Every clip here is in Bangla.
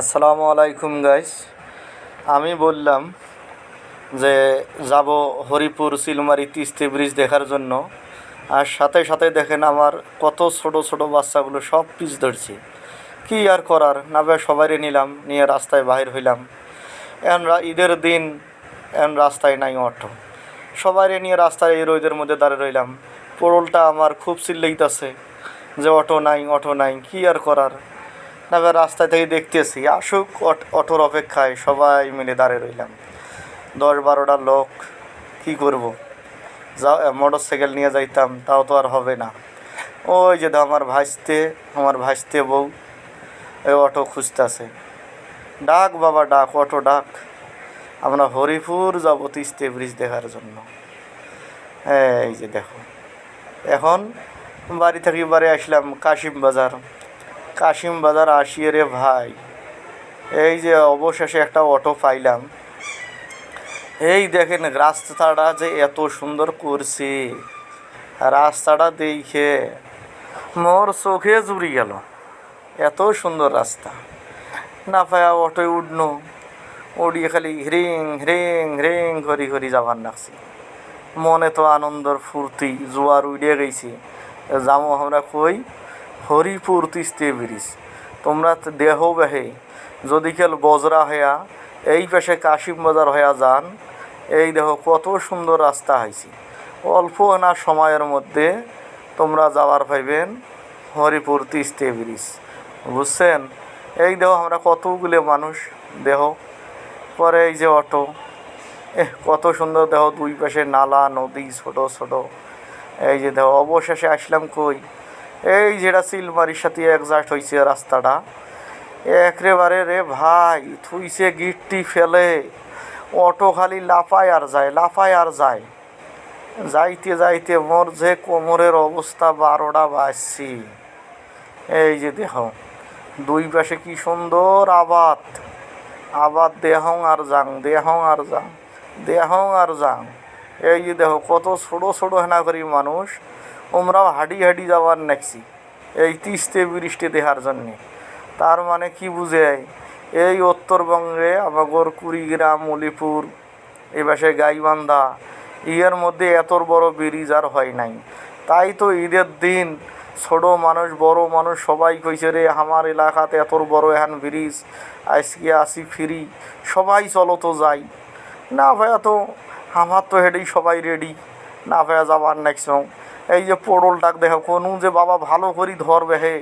আসসালামু আলাইকুম গাইস আমি বললাম যে যাব হরিপুর সিলমারি তিস্তি ব্রিজ দেখার জন্য। আর সাথে সাথে দেখেন আমার কত ছোট ছোট বাচ্চাগুলো সব পিচ ধরছে। কি আর করার? না ভাই, সবাইরে নিলাম, নিয়ে রাস্তায় বাহির হইলাম। এখন ঈদের দিন এখন রাস্তায় নাই অটো। সবাইরে নিয়ে রাস্তায় এই রোদের মধ্যে দাঁড়িয়ে রইলাম। পোড়লটা আমার খুব চিল্লাইতেছে যে অটো নাই অটো নাই, কি আর করার? এবার রাস্তা থেকে দেখতেছি। আসুক, অট- অটোর অপেক্ষায় সবাই মিলে দাঁড়িয়ে রইলাম। দশ বারোটা লোক, কি করব? যা মোটর সাইকেল নিয়ে যাইতাম, তাও তো আর হবে না। ওই যে আমার ভাসতে আমার ভাসতে বউ ওই অটো খুঁজতেছে। ডাক বাবা, ডাক, অটো ডাক। আমরা হরিপুর যাব তিস্তে ব্রিজ দেখার জন্য। এই যে দেখো। এখন বাড়ি থেকে বাড়ি আসলাম কাশিম বাজার কাশিম বাজার আসিয়ে রে ভাই। এই যে অবশেষে একটা অটো পাইলাম। এই দেখেন রাস্তাটা যে এত সুন্দর করছে। রাস্তাটা দেখে মোর চোখে জুড়ি গেল। এত সুন্দর রাস্তা। না পায়া অটোয় উঠনো। উড়িয়ে খালি হ্রিং হ্রিং হ্রিং করি করি যাবার লাগছে। মনে তো আনন্দর ফুর্তি, জোয়ার উড়িয়ে গেছি। যাব আমরা কই? হরিপুর তিস্তে ব্রিজ। তোমরা দেহ বেহে। যদি কেল বজরা হইয়া এই পাশে কাশিম বাজার হইয়া যান, এই দেখো কত সুন্দর রাস্তা হয়েছে অল্প না সময়ের মধ্যে তোমরা যাওয়ার পাইবেন হরিপুর তিস্তে ব্রিজ। বুঝছেন? এই দেহ আমরা কতগুলো মানুষ দেহ, পরে এই যে অটো, এহ, কত সুন্দর দেহ দুই পাশে নালা, নদী, ছোট ছোট। এই যে দেহ, অবশেষে আসলাম কই? এই যেটা সিলমারির সাথে একজাস্ট হয়েছে রাস্তাটা। একেবারে রে ভাই, থুইছে গিটটি ফেলে। অটো খালি লাফায় আর যায়, লাফায় আর যায়। যাইতে যাইতে মোর যে কোমরের অবস্থা বারোটা বাজছি। এই যে দেহ, দুই পাশে কি সুন্দর আবাদ। আবাদ দেহং আর যাং দেহং আর যাং দেহং আর যাং এই যে দেখো কত ছোটো ছোটো হেনা করি মানুষ। ওমরাও হাঁটি হাঁটি যাওয়ার নেছি এই তিস্তে বৃষ্টি দেখার জন্যে। তার মানে কি বুঝে? এই উত্তরবঙ্গে আমাগর কুড়িগ্রাম মলিপুর এই গাইবান্ধা ইয়ের মধ্যে এত বড় ব্রিজ আর হয় নাই। তাই তো ঈদের দিন ছোট মানুষ, বড় মানুষ সবাই কইছে রে, আমার এলাকাতে এত বড় এখন ব্রিজ, আজকে আসি ফিরি, সবাই চলো তো যাই। না ভাইয়া তো, আমার তো হেডেই সবাই রেডি না ভাইয়া যাবার নেক্সট এই যে পোড়লটাক দেখো, কোনো যে বাবা ভালো করি ধরবে হে।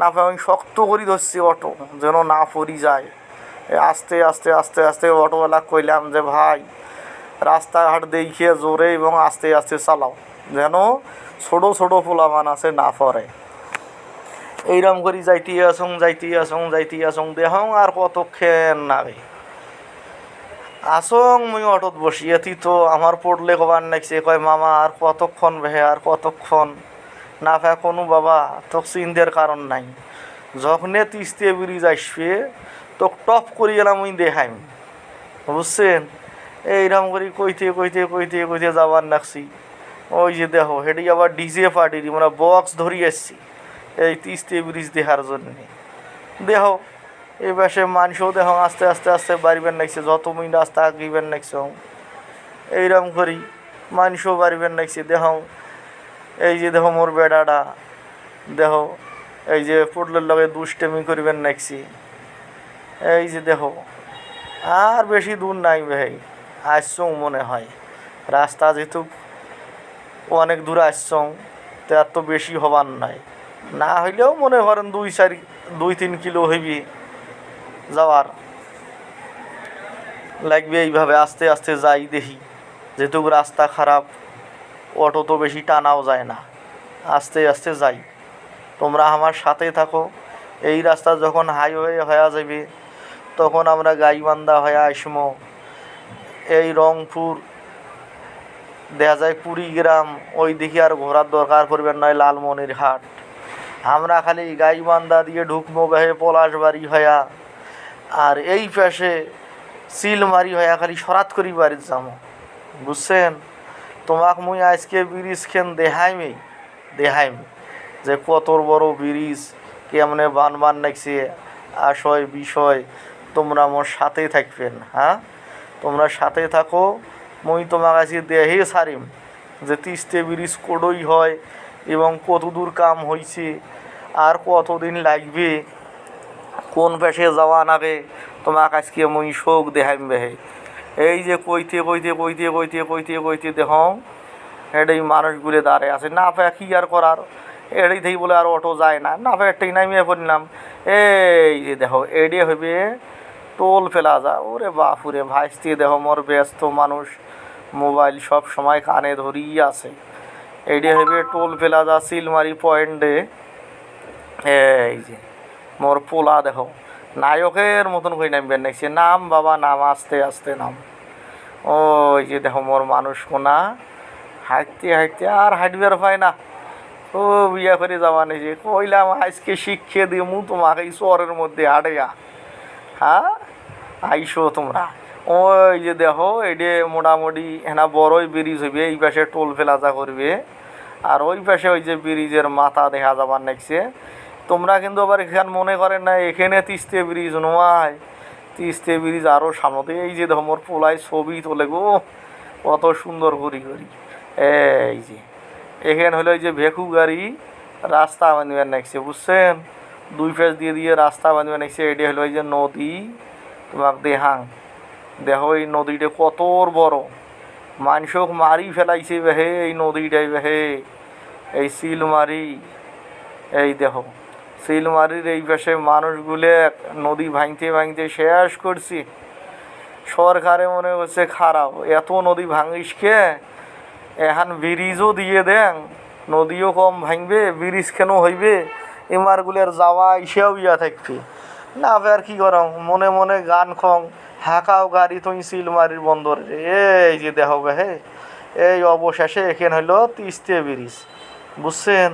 না ভাই আমি শক্ত করি ধরছি অটো, যেন না পড়ি যায়। আস্তে আস্তে আস্তে আস্তে অটোওয়ালা কইলাম যে, ভাই, রাস্তাঘাট দেখিয়ে জোরে এবং আস্তে আস্তে চালাও, যেন ছোটো ছোটো পোলামান আছে না পড়ে। এইরকম করি যাইতে আসং যাইতে আসং যাইতে আসং দেহং আর কতক্ষণ নাগে আসং মুই অটোত বসি এতি তো আমার পড়লে কবার নাকছে কয়, মামা আর কতক্ষণ ভে আর কতক্ষণ না ভে কোনো, বাবা তো চিন্তার কারণ নাই। যখনে তিস্তে ব্রিজ আসবে তো টপ করি গেলাম মুই দেখাইম। বুঝছেন? এইরকম করি কইতে কইতে কইতে কইতে যাবার নাকছি। ওই যে দেখো হেডি আবার ডিজে পার্টির মানে বক্স ধরি আসছি, এই তিস্তে ব্রিজ দেখার জন্যে। দেহ পাশে মানুষও দেহ আস্তে আস্তে আস্তে বাড়িবেন নাকছে যত মিন রাস্তা আঁকিবেন নাকছে এইরকম করি মানুষও বাড়িবেন নাকছে দেহ এই যে দেহ মোর বেড়াটা দেহ এই যে পুটলের লগে দুষ্টেমি করিবেন নাকছি এই যে দেহ আর বেশি দূর নাই ভাই আসছং মনে হয়। রাস্তা যেহেতু অনেক দূর আসছং তার তো বেশি হবার নাই। না হইলেও মনে করেন দুই চারি, দুই তিন কিলো হইবি। যাওয়ার। লাগবে এইভাবে আস্তে আস্তে যাই দেখি। যেহেতু রাস্তা খারাপ, অটো তো বেশি টানাও যায় না। আস্তে আস্তে যাই। তোমরা আমার সাথে থাকো। এই রাস্তা যখন হাইওয়ে হয়ে যাবে, তখন আমরা গাইবান্ধা হয়ে আসমো এই রংপুর, দেখা যায় কুড়িগ্রাম ওই দিকে আর ঘোরার দরকার পড়বেন নয় লালমনির হাট আমরা খালি গাইবান্ধা দিয়ে ঢুকবো, গায়ে পলাশবাড়ি হয়া। আর এই পাশে সিলমারি হয়া খালি সরাত করি বাড়ির যাব বুঝছেন? তোমাক মুই আজকে ব্রিজ খেন দেখাইমি দেখাইমি যে কত বড় ব্রিজ, কেমনে বান বান নাকছে আশয় বিষয়, তোমরা মোর সাথে থাকবেন হ্যাঁ? তোমরা সাথে থাকো, মই তোমার কাছে দেহে সারিম যে তিস্তে ব্রিজ কোডই হয় এবং কতদূর কাম হয়েছে আর কতদিন লাগবে কোন পেশে যাওয়া নাগে তোমাক আজকে মুই শোক দেখাইম বেহে এই যে কইতে কইতে কইতে কইতে কইতে কইতে দেখ এটাই মানুষগুলো দাঁড়ে আছে। না পায় কি আর করার? এটাই থেকে বলে আর অটো যায় না। না পায় একটাই নামিয়ে পড়লাম। এই যে দেখো, এডে হইবে টোল প্লাজা। ওরে বাপুরে, ভাইস্তি দেহ মোর ব্যস্ত মানুষ। মোবাইল সব সময় কানে ধরিই আছে। এডে হইবে টোল প্লাজা, সিলমারি পয়েন্টে। এই যে। মোর পোলা দেখো। নায়কের মতন করে নামবেন নাকছে নাম বাবা, নাম আস্তে আস্তে নাম। ওই যে দেখো মোর মানুষ কোনা। হাঁটতে হাঁটতে আর হাঁটবার পায় না। ও বিয়া করে যাওয়া নিয়েছে কইলাম আজকে শিক্ষে দিমু তোমাকে এই চরের মধ্যে হাঁটিয়া হ্যাঁ? আইসো তোমরা। ওই যে দেখো, এডে মোটামুটি হেনা বড়ই ব্রিজ হইবে, এই পাশে টোল প্লাজা করবে। আর ওই পাশে ওই যে ব্রিজের মাথা দেখা যাবার নাকছে তোমরা কিন্তু আবার এখান মনে করেন না, এখানে তিস্তে ব্রিজ নয়। তিস্তে ব্রিজ আরও সামনে এই যে দেখো মোর পোলায় ছবি তোলে গো, কত সুন্দর করি করি এই যে, এখানে হলো এই যে ভেকু গাড়ি, রাস্তা বানিবার নাকছে বুঝছেন? দুই পেজ দিয়ে দিয়ে রাস্তা বানিবার নাকছে এটি হলো এই যে নদী তোমাক দেহাং। দেখো এই নদীটা কত বড়। মানুষক মারি ফেলাইছে বেহে, এই নদীটাই বেহে, এই সিল মারি এই দেখো সিলমারির এই পাশে মানুষগুলো নদী ভাঙতে ভাঙতে শেষ করছি। সরকারে মনে হচ্ছে খারাপ। এত নদী ভাঙিস কে? এখন ব্রিজও দিয়ে দেন। নদীও কম ভাঙবে, ব্রিজ কেন হইবে? এমারগুলোর যাওয়া ইসেও ইয়া থাকবে। না আর কি করম? মনে মনে গান খং, হাঁকাও গাড়ি তুই সিলমারির বন্দর। এই যে দেহ হে এই অবশেষে এখানে হইল তিস্তে ব্রিজ। বুঝছেন?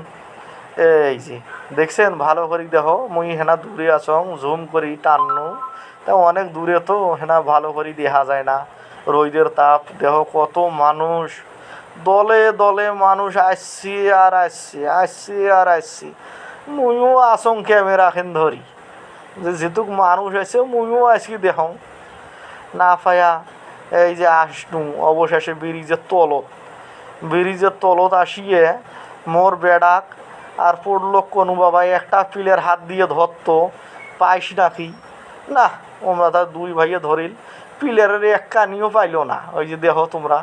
এই যে, দেখছেন? ভালো করে দেখো, মুই হেনা দূরে আছং, জুম করি, টান্নু। তা অনেক দূরে তো, হেনা ভালো করে দেখা যায় না। রোদের তাপ দেহ কত মানুষ। দলে দলে মানুষ আসছি আর আসছি আসছি আর আসছি। মুইও আসং ক্যামেরা খেন ধরি। যে যেটুক মানুষ আছে মুইও আসি দেখ না পায়া, এই যে আসনু, অবশেষে ব্রিজের তলত। ব্রিজের তলত আসিয়ে মোর বেড়াক আর পড়ল কোনো বাবাই, একটা পিলের হাত দিয়ে ধরতো, পাইস নাকি। না, ওমরা তার দুই ভাইয়ে ধরিল। পিলের এক কানিও পাইলো না, ওই যে দেহ তোমরা।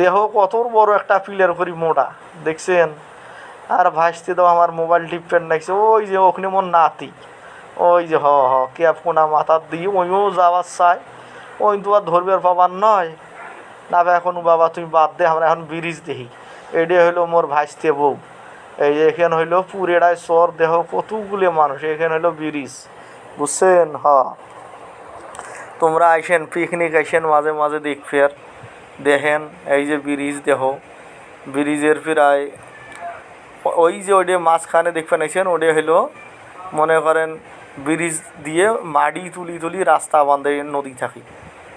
দেহ কত বড় একটা পিলের করি মোটা, দেখছেন? আর ভাসতে দাও আমার মোবাইল টিপেন নাকছে ওই যে ওখানে মোর নাতি। ওই যে হ হ, ক্যাপ কোনা মাথার দিয়ে ওইও যাওয়ার চাই ওই তো আর ধরবার পাবার নয়। না এখন বাবা, তুমি বাদ দে, আমরা এখন ব্রিজ দেখি। এডে হইল মোর ভাসতে বউ। এই যে এখানে হইল পুরেড়ায় সর দেহ কতগুলি মানুষ, এখানে হইল ব্রিজ বুঝছেন? হ। তোমরা আইসেন পিকনিক আইসেন, মাঝে মাঝে দেখ ফের। দেখেন, এই যে ব্রিজ দেহ। ব্রিজের প্রায় ওই যে ওইটা মাঝখানে দেখবেন আইসেন ওটা হইল, মনে করেন ব্রিজ দিয়ে মাটি তুলি তুলি রাস্তা বাঁধে নদী থাকি।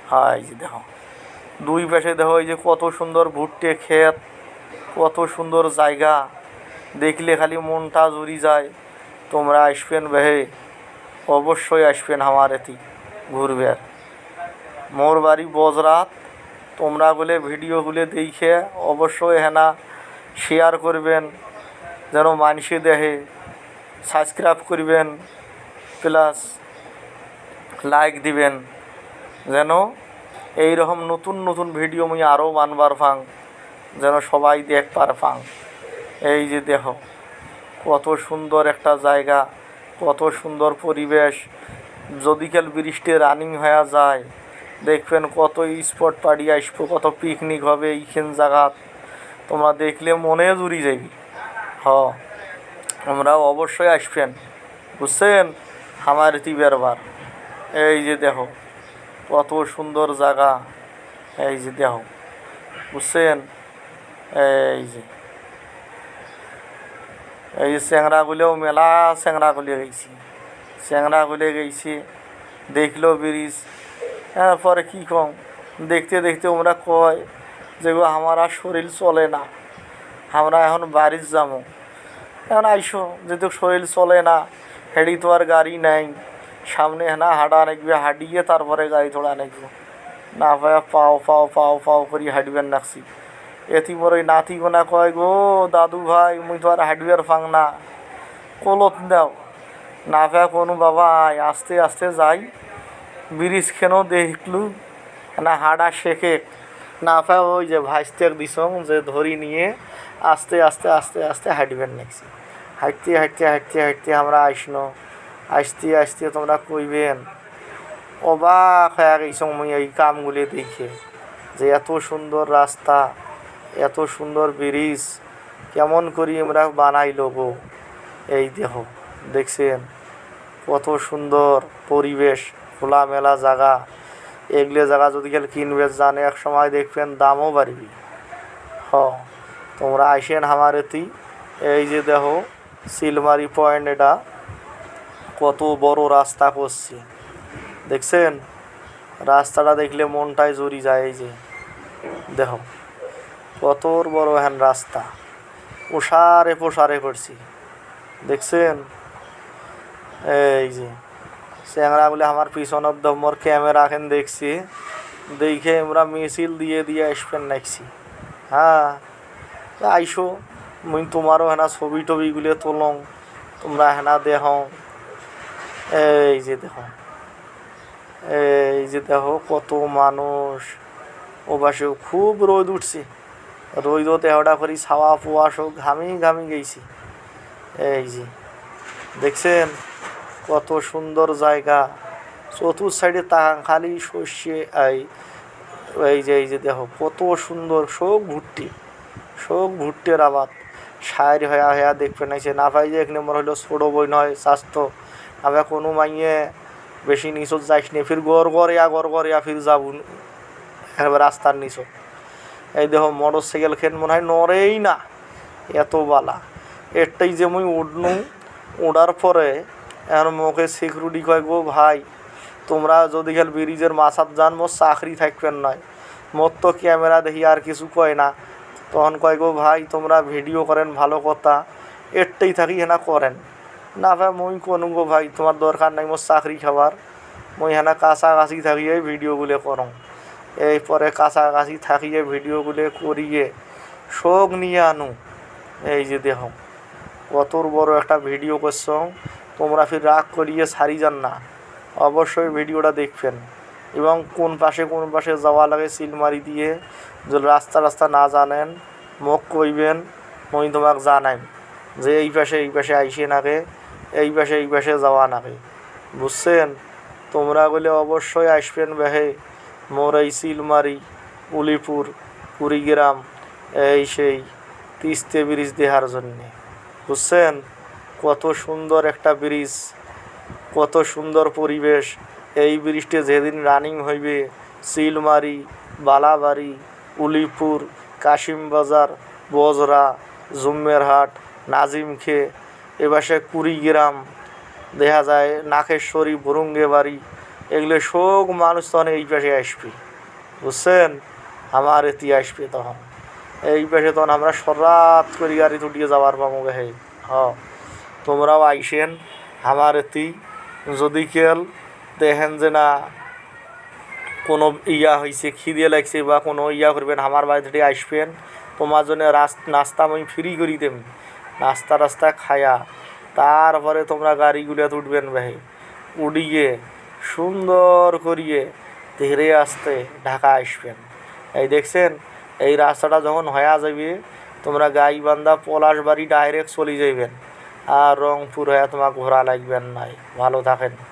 হ্যাঁ এই যে দেখো দুই পাশে দেখো এই যে কত সুন্দর ভুট্টে ক্ষেত, কত সুন্দর জায়গা। দেখলে খালি মনটা জুড়ি যায়। তোমরা আসবেন বেহে, অবশ্যই আসবেন আমার এটি ঘুরবে মোর বাড়ি বজরাত, তোমরা বলে ভিডিওগুলো দেখে অবশ্যই হেনা শেয়ার করবেন, যেন মানুষে দেহে সাবস্ক্রাইব করবেন প্লাস লাইক দিবেন, যেন এই রকম নতুন নতুন ভিডিও মুই আরও বানবার ফাং যেন সবাই দেখবার ফাং এই যে দেখো, কত সুন্দর একটা জায়গা, কত সুন্দর পরিবেশ। যদি কাল বৃষ্টি রানিং হয়ে যায়, দেখবেন কত স্পট পাড়ি আসব, কত পিকনিক হবে এইখান জায়গাত। তোমরা দেখলে মনে জুড়ি যাবি। হ তোমরাও অবশ্যই আসবেন। বুঝছেন? আমার তিবের বার এই যে দেখো, কত সুন্দর জায়গা। এই যে দেখো, বুঝছেন? এই যে। এই চ্যাংরাগুলেও মেলা চ্যাংরাগুলি গেছি চ্যাংরাগুলে গেছি দেখল ব্রিজ। তারপরে কী কম? দেখতে দেখতে ওরা কয় যে আমার আর শরীর চলে না। আমরা এখন বাড়ির যাব এখন আইসো, যেহেতু শরীর চলে না, হেডি তো আর গাড়ি নাই। সামনে না হাঁটা নাকবে হাঁটিয়ে তারপরে গাড়ি থোড়া নাকবে না পায় পাও পাও পাও পাও করি হাঁটবেন নাকছি মোর ওই নাতি গোনা কয় গো, দাদু ভাই, মুই তো আর হাঁটবার ফাং না কলত দাও। না পায় কোনো বাবা আস্তে আস্তে যাই। ব্রিজ খেনো দেখলু? না, হাডা শেখে। না পায় ওই যে ভাইস্তের দিসং যে ধরি নিয়ে আস্তে আস্তে আস্তে আস্তে হাঁটবেন নাকছি হাঁটতে হাঁটতে হাঁটতে হাঁটতে আমরা আইসনো। আসতে আসতে তোমরা কইবেন, অবাক হয়ে গেছি মুই এই কামগুলি দেখে, যে এত সুন্দর রাস্তা। এত সুন্দর ব্রিজ, কেমন করি আমরা বানাইলো গো এই দেহ, দেখছেন? কত সুন্দর পরিবেশ, খোলামেলা জায়গা। এগুলো জায়গা যদি গেলে কিনবে, জানে এক সময় দেখবেন দামও বাড়বি। হ, তোমরা আইসেন আমার এতি এই যে দেখো সিলমারি পয়েন্ট এটা। কত বড় রাস্তা করছে। দেখছেন? রাস্তাটা দেখলে মনটাই জড়ি যায় এই যে। দেখো কত বড় হ্যান রাস্তা। ওষারে পোষারে করছি দেখছেন? এই যে, চ্যাংরা বলে আমার পিছনের মোর ক্যামেরা এখন দেখছি। দেখে আমরা মিছিল দিয়ে দিয়ে আসবেন নাকছি হ্যাঁ। আইসো, মুই তোমারও হেনা ছবি টবিগুলো তোলং, তোমরা হেনা দেহ এই যে দেখো। এই যে দেখো কত মানুষ। ও খুব রোদ উঠছে। রোদ দেহটা করি, ছাওয়া পোয়া সব ঘামি ঘামি গেছি। এই যে, দেখছেন কত সুন্দর জায়গা। চতুর সাইডে তা খালি সর্ষে এই এই যে এই যে দেখো কত সুন্দর সব ভুট্টি, সব ভুট্টের আবাদ। সায়ের হয়া হয়া দেখবে না সে না পাই যে এক নম্বর হলো ছোটো বই নয়, স্বাস্থ্য। আবার কোনো মাইয়ে বেশি নিচত যাইস নি, ফির গড় গড়িয়া গড় গড়িয়া ফির যাব। এবার রাস্তার নিচত। এই দেখো মোটর সাইকেল খেন মনে হয় নড়েই না। এত বালা। এরটাই যে মুই উঠনু উড়ার পরে এখন মুখে সিকিউরিটি কয়, গো ভাই, তোমরা যদি খেল ব্রিজের মাছাত যান, মোর চাকরি থাকবেন নয় মোর তো ক্যামেরা দেখি আর কিছু কয় না। তখন কয়, গো ভাই, তোমরা ভিডিও করেন, ভালো কথা। এরটাই থাকি হেনা করেন। না ভাই, মুই কোনো গো ভাই? তোমার দরকার নাই মোর চাকরি খাবার। মুই হেনা কাছাকাছি থাকিয়ে ভিডিওগুলো করং। এই পরে কাছাকাছি থাকিয়ে ভিডিওগুলো করিয়ে শোক নিয়ে আনু। এই যে দেহ কতর বড় একটা ভিডিও করছ। তোমরা ফির রাগ করিয়ে সারি যান না। অবশ্যই ভিডিওটা দেখবেন। এবং কোন পাশে কোন পাশে যাওয়া লাগে সিল মারি দিয়ে যদি রাস্তা রাস্তা না জানেন, মুখ কইবেন মই তোমাক জানাইম যে এই পাশে এই পাশে আইসে নাকে এই পাশে এই পাশে যাওয়া নাকে বুঝছেন? তোমরা বলে অবশ্যই আসবেন বেহে। মোর এই সিলমারি উলিপুর, কুড়িগ্রাম, এই সেই তিস্তে ব্রিজ দেখার জন্যে। বুঝছেন? কত সুন্দর একটা ব্রিজ, কত সুন্দর পরিবেশ। এই ব্রিজটি যেদিন রানিং হইবে সিলমারি বালাবাড়ি, উলিপুর, কাশিমবাজার, বজরা, জুম্মেরহাট, নাজিমখে এবাসে কুড়িগ্রাম, দেখা যায় নাকেশ্বরী বরুঙ্গে বাড়ি এগুলো সব মানুষ তখন এই পাশে আসবে। বুঝছেন? আমার এটি আসবে তখন। এই পাশে তখন আমরা সরাত করে গাড়ি তুটিয়ে যাওয়ার পাবো হে। হ। তোমরাও আইসেন আমার এটি যদি কেল দেখেন যে না কোনো ইয়া হয়েছে খিদে লাগছে বা কোনো ইয়া করবেন, আমার বাড়ি থেকে আসবেন। তোমার জন্য নাস্তা আমি ফ্রি করি দেম। নাস্তা রাস্তা খায়া। তারপরে তোমরা গাড়িগুলো উঠবেন ভাই উড়িয়ে সুন্দর করিয়ে ধীরে আসতে ঢাকা আসবেন। এই দেখছেন, এই রাস্তাটা যখন হয়ে যাবে, তোমরা গাইবান্ধা পলাশবাড়ি ডাইরেক্ট চলে যাইবেন। আর রংপুর হয়ে তোমার ঘোরা লাগবেন নাই। ভালো থাকেন।